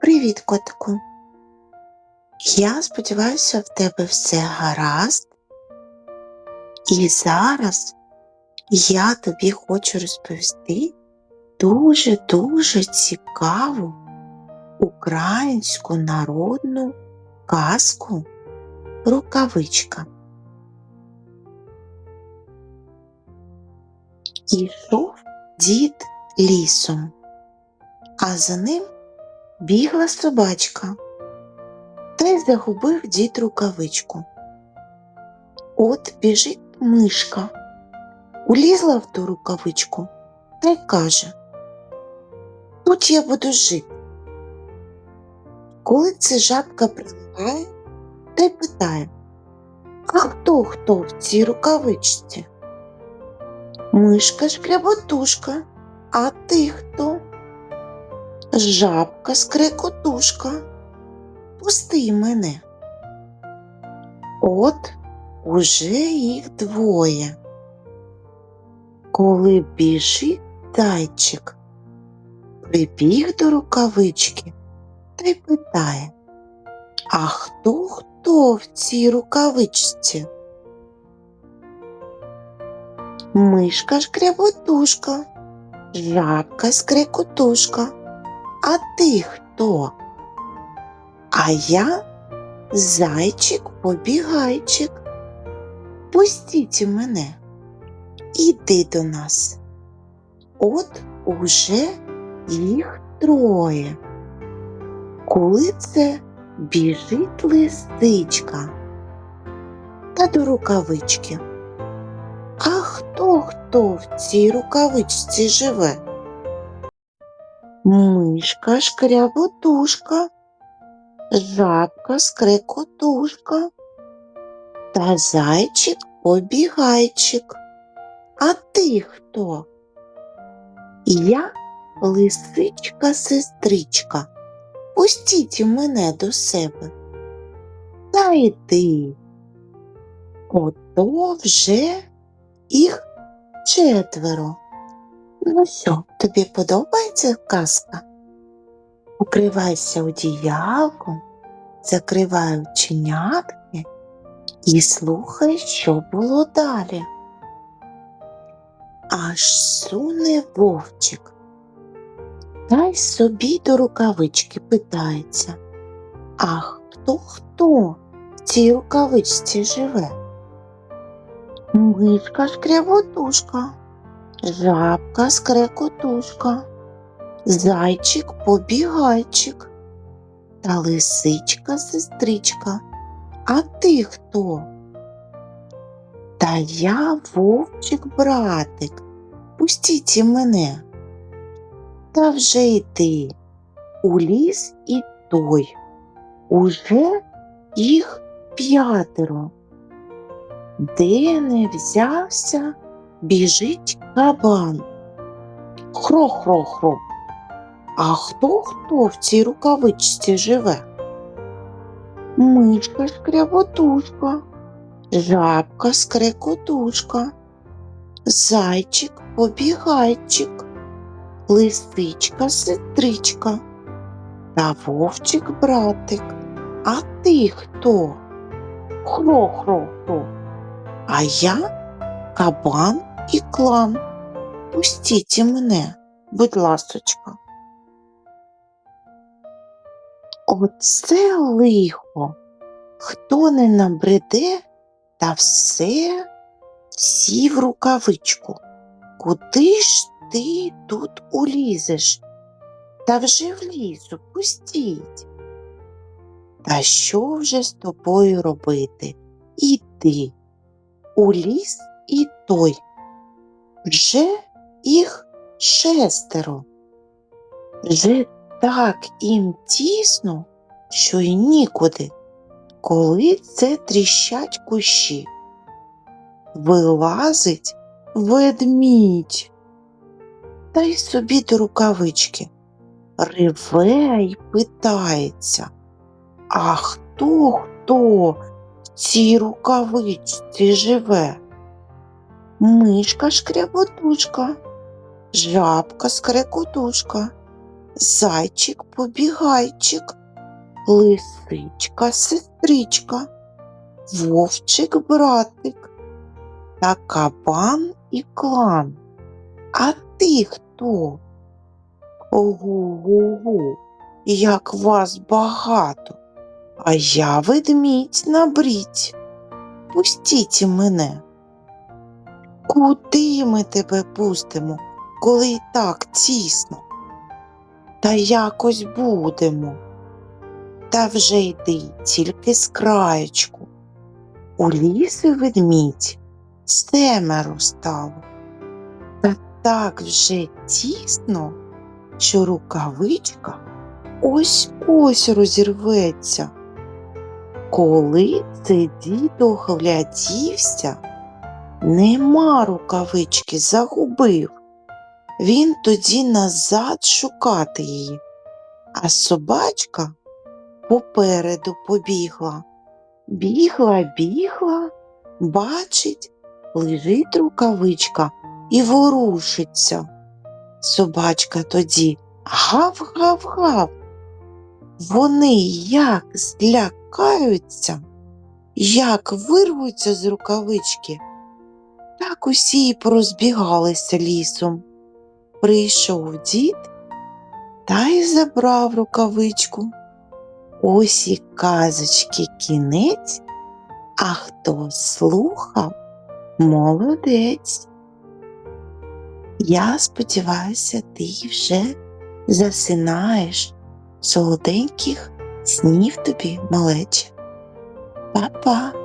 Привіт, котику. Я сподіваюся, в тебе все гаразд. І зараз я тобі хочу розповісти дуже-дуже цікаву українську народну казку Рукавичка. Ішов дід лісом, а за ним бігла собачка, та й загубив дід рукавичку. От біжить мишка, улізла в ту рукавичку та й каже Тут я буду жити. Коли це жабка прилягає, та й питає А хто хто в цій рукавичці? Мишка шкряботушка, а ти хто? Жабка скрекотушка, пусти мене. От уже їх двоє. Коли біжить зайчик, прибіг до рукавички та й питає, а хто хто в цій рукавичці? Мишка шкряботушка, жабка скрекотушка. А ти хто? А я зайчик побігайчик. Пустіть мене, іди до нас. От уже їх троє. Коли це біжить лисичка та до рукавички. А хто хто в цій рукавичці живе? Мишка шкряботушка, жабка скрекотушка та зайчик побігайчик. А ти хто? Я лисичка сестричка. Пустіть мене до себе. Та йди. Ото вже їх четверо. Ну що, тобі подобається казка? Укривайся одіялком, закривай оченятки і слухай, що було далі. Аж суне вовчик. Та й собі до рукавички питається. А хто хто в цій рукавичці живе? Мишка шкряботушка жабка скрекотушка, зайчик побігайчик та лисичка сестричка. А ти хто? Та я вовчик братик. Пустіть мене. Та вже йди у ліс і той. Уже їх п'ятеро. Де не взявся, біжить кабан. Хро-хро-хро. А хто хто в цій рукавичці живе? Мишка шкряботушка, жабка скрекотушка, зайчик побігайчик, лисичка сестричка та вовчик братик. А ти хто? Хро-хро-хро. А я кабан і клан. Пустіть мене, будь ласочка. Оце лихо. Хто не набреде, та все сів рукавичку. Куди ж ти тут улізеш? Та вже в лісу пустіть. Та що вже з тобою робити? Іди у ліс і той. Вже їх шестеро. Вже так їм тісно, що й нікуди, коли це тріщать кущі. Вилазить ведмідь, та й собі до рукавички. Реве й питається, а хто хто в цій рукавичці живе? Мишка шкряботушка, жабка скрекотушка, зайчик побігайчик, лисичка сестричка, вовчик братик та кабан і клан. А ти хто? Ого-го, як вас багато, а я ведмідь на брідь. Пустіть мене. Куди ми тебе пустимо, коли й так тісно? Та якось будемо. Та вже йди тільки з краєчку. У лісі ведмідь семеро стало. Та так вже тісно, що рукавичка ось ось розірветься. Коли це дідо глядівся, нема рукавички, загубив. Він тоді назад шукати її, а собачка попереду побігла. Бігла, бігла, бачить, лежить рукавичка і ворушиться. Собачка тоді гав-гав-гав. Вони як злякаються, як вирвуться з рукавички, так усі й порозбігалися лісом. Прийшов дід та й забрав рукавичку. Ось і казочки кінець, а хто слухав, молодець. Я сподіваюся, ти вже засинаєш солоденьких снів тобі, малече. Па-па!